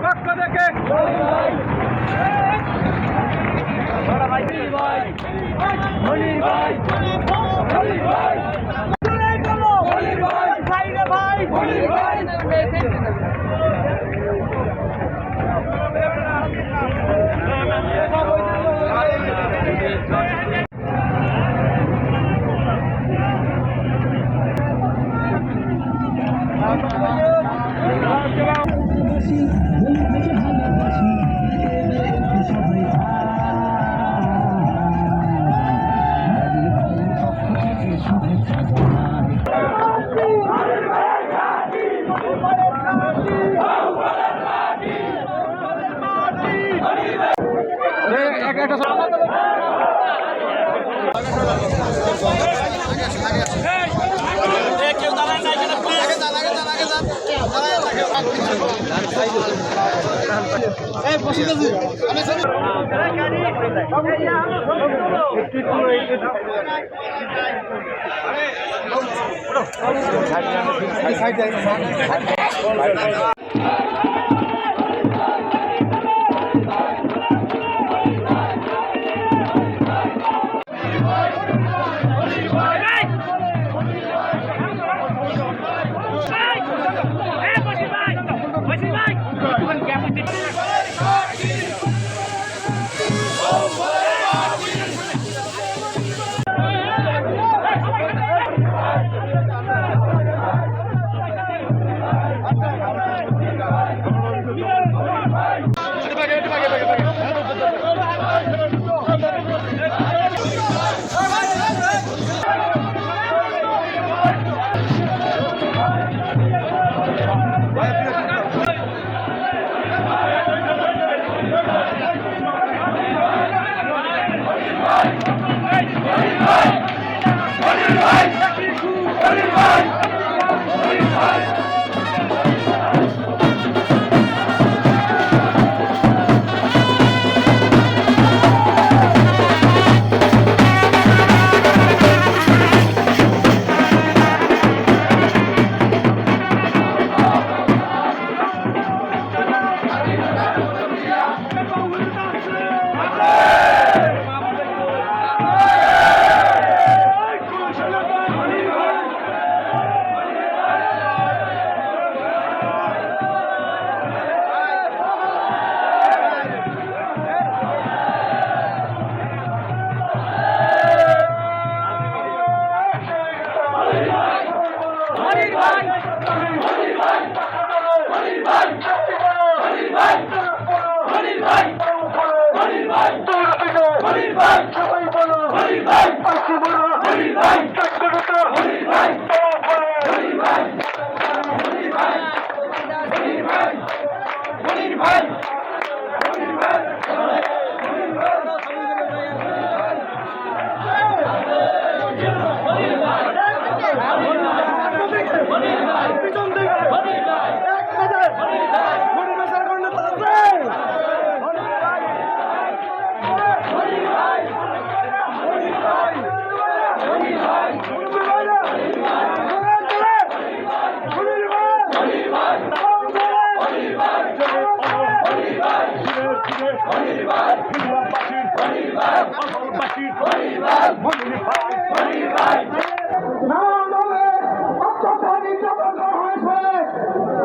Fuck the dick! ভাই ভাই ভাই ভাই সাইড Hey! নাই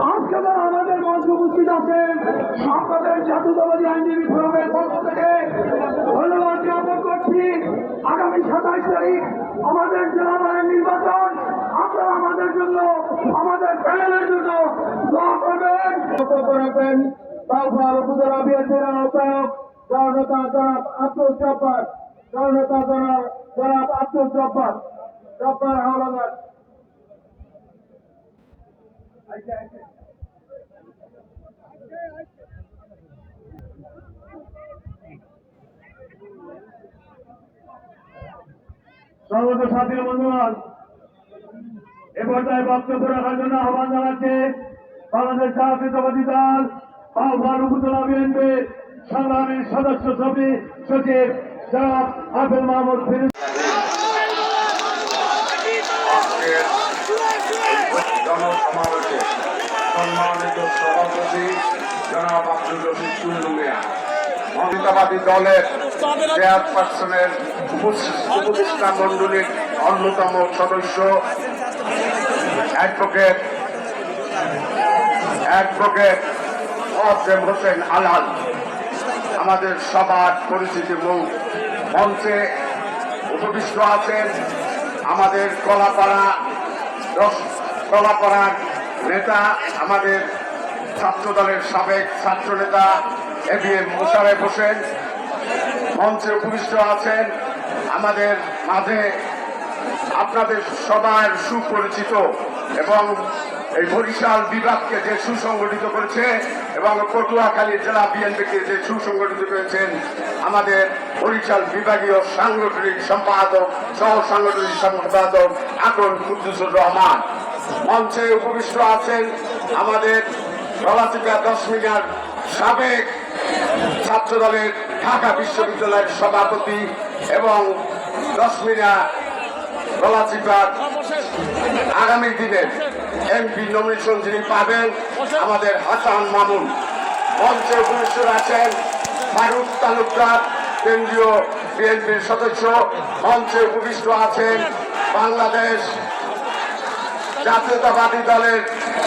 আজকে যারা আমাদের মঞ্চ উপস্থিত আছেন আপনাদের জাতীয়তাবাদী আইনজীবী ফোরামের পক্ষ থেকে ধন্যবাদ জ্ঞাপন করছি আগামী সাতাইশ তারিখ আমাদের জেলাবারের নির্বাচন আপনারা আমাদের জন্য আমাদের প্যানেলের জন্য দোয়া করবেন উপজেলা বিএনপির আহ্বায়ক জনতা জনাব আব্দুল জব্বার, জনতা জনাব জনাব আব্দুল জব্বার জব্বার হাওলাদার সর্বত সাথী বন্ধুগণ, এ বক্তব্য রাখার জন্য আহ্বান জানাচ্ছে বাংলাদেশ জাতীয়তাবাদী দল আহ্বান উপজেলা বিএনপির সংগ্রামী সদস্য সচিব সচিব জনাব আবেল মাহমুদ ফিরোজ। জনসমাবেশে সম্মানিত সভাপতি আব্দুল দলের চেয়ারপারসনের উপদেষ্টা মন্ডলীর অন্যতম সদস্য, অ্যাডভোকেট অ্যাডভোকেট অফেম হোসেন আলাল। আমাদের সবার পরিচিতি মুখ মঞ্চে উপবিষ্ট আছেন আমাদের কলাপাড়া কলাপাড়ার নেতা, আমাদের ছাত্র দলের সাবেক ছাত্র নেতা A B M Mosharraf Hossain. মঞ্চে উপবিষ্ট আছেন আমাদের মাঝে আপনাদের সবার সুপরিচিত এবং এই বরিশাল বিভাগকে যে সুসংগঠিত করেছে এবং পটুয়াখালী জেলা বিএনপিকে যে সুসংগঠিত করেছেন আমাদের বরিশাল বিভাগীয় সাংগঠনিক সম্পাদক সহ সাংগঠনিক সম্পাদক আকন কুদ্দুসুর রহমান। মঞ্চে উপবিষ্ট আছেন আমাদের গলাচিকা দশ মিনার সাবেক ছাত্র দলের ঢাকা বিশ্ববিদ্যালয়ের সভাপতি এবং দশ মিনা গলাচিপার আগামী দিনের এমপি নমিনেশন যিনি পাবেন আমাদের হাসান মামুন। মঞ্চে উপস্থিত আছেন ফারুক তালুকদার, কেন্দ্রীয় বিএনপির সদস্য। মঞ্চে উপবিষ্ট আছেন বাংলাদেশ জাতীয়তাবাদী দলের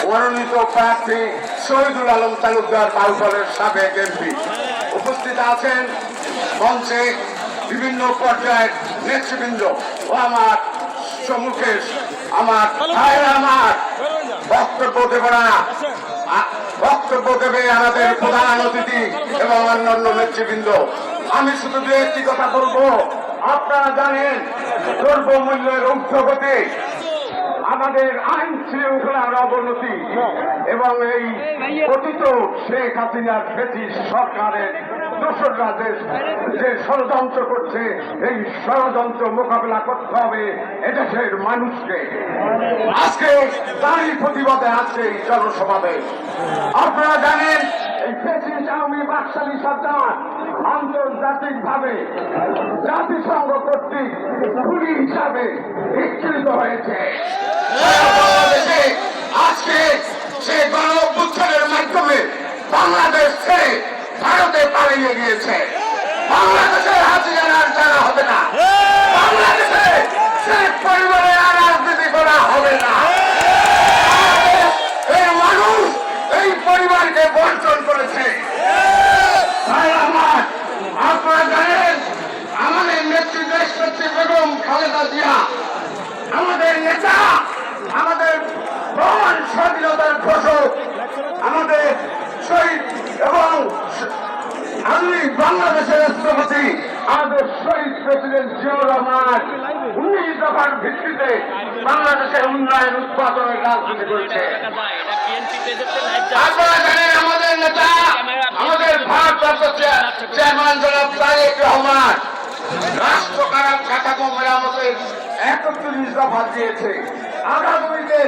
মনোনীত প্রার্থী শহীদুল আলম তালুকদার বাউফলের সাবেক এমপি উপস্থিত আছেন মঞ্চে বিভিন্ন পর্যায়ের নেতৃবৃন্দ ও আমার সম্মুখে আমার ভাইরা আমার বক্তব্য দেব না। বক্তব্য দেবে আমাদের প্রধান অতিথি এবং অন্যান্য নেতৃবৃন্দ। আমি শুধু দু একটি কথা বলব। আপনারা জানেন দ্রব্যমূল্যের ঊর্ধ্বগতি আমাদের আইন শৃঙ্খলার অবনতি এবং এই পতিত শেখ হাসিনার ব্রিটিশ সরকারের দোসররা যে ষড়যন্ত্র করছে, এই ষড়যন্ত্র মোকাবেলা করতে হবে এদেশের মানুষকে। আজকে তারই প্রতিবাদে আজকে এই জনসমাবেশ আপনারা জানেন, এই ফেসিস আওয়ামী বাকশালী সরকার আন্তর্জাতিক ভাবে জাতিসংঘ কর্তৃক খুনি হিসাবে বিকৃত হয়েছে। আজকে সে গণ ভারতে পালিয়ে গিয়েছে। বাংলাদেশের আর জানা হবে না, বাংলাদেশে সে পরিবারে আর রাজনীতি করা হবে না। এই মানুষ এই পরিবারকে বর্জন করেছে। আমাদের আমাদের নেতা, আমাদের স্বাধীনতার ঘোষক, আমাদের শহীদ এবং আমি বাংলাদেশের রাষ্ট্রপতি আমাদের শহীদ প্রেসিডেন্ট জিয়াউর রহমান ভিত্তিতে বাংলাদেশের উন্নয়ন উৎপাদনের রাজনীতি আমাদের নেতা, আমাদের আগামীতে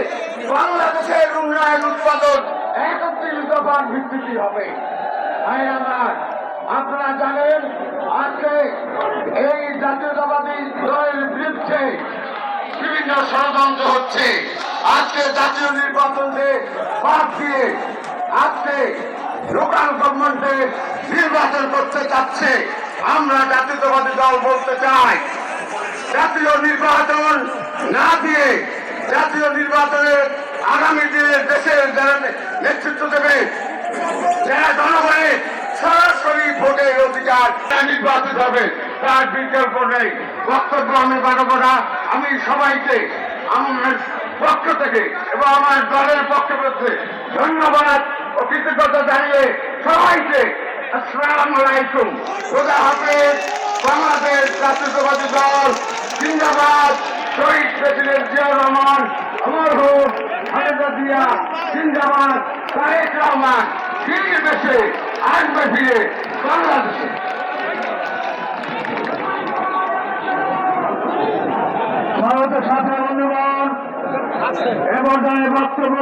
বাংলাদেশের উন্নয়ন উৎপাদন একত্রিশ দফার ভিত্তিতে হবে। আমার আপনারা জানেন আজকে এই জাতীয়তাবাদী দলের বিরুদ্ধে বিভিন্ন ষড়যন্ত্র হচ্ছে। আজকে জাতীয় নির্বাচনে বাদ দিয়ে আজকে লোকাল গভর্নমেন্টে নির্বাচন করতে চাচ্ছে আমরা জাতীয়তাবাদী দল বলতে চাই, জাতীয় নির্বাচন না দিয়ে জাতীয় নির্বাচনের আগামী দিনে দেশের যারা নেতৃত্ব দেবে, যারা জনগণের ভোটের অধিকার। নির্বাচিত হবে, তার বিকল্প নেই। বক্তব্য আমি বাড়াবো না। আমি সবাইকে, আমার পক্ষ থেকে এবং আমার দলের পক্ষ থেকে ধন্যবাদ ও কৃতজ্ঞতা জানিয়ে সবাইকে আসসালাম আলাইকুম। খোদা হাফেজ, বাংলাদেশ জাতীয়তাবাদী দল, জিন্দাবাদ। শহীদ প্রেসিডেন্ট জিয়া রহমান অমর হোক খালেদা জিয়া, জিন্দাবাদ। তারেক রহমান, ফিরে দেশে আসবে ফিরে বাংলাদেশে। ভারতের সাথে ধন্যবাদ এ পর্যায়ে বক্তব্য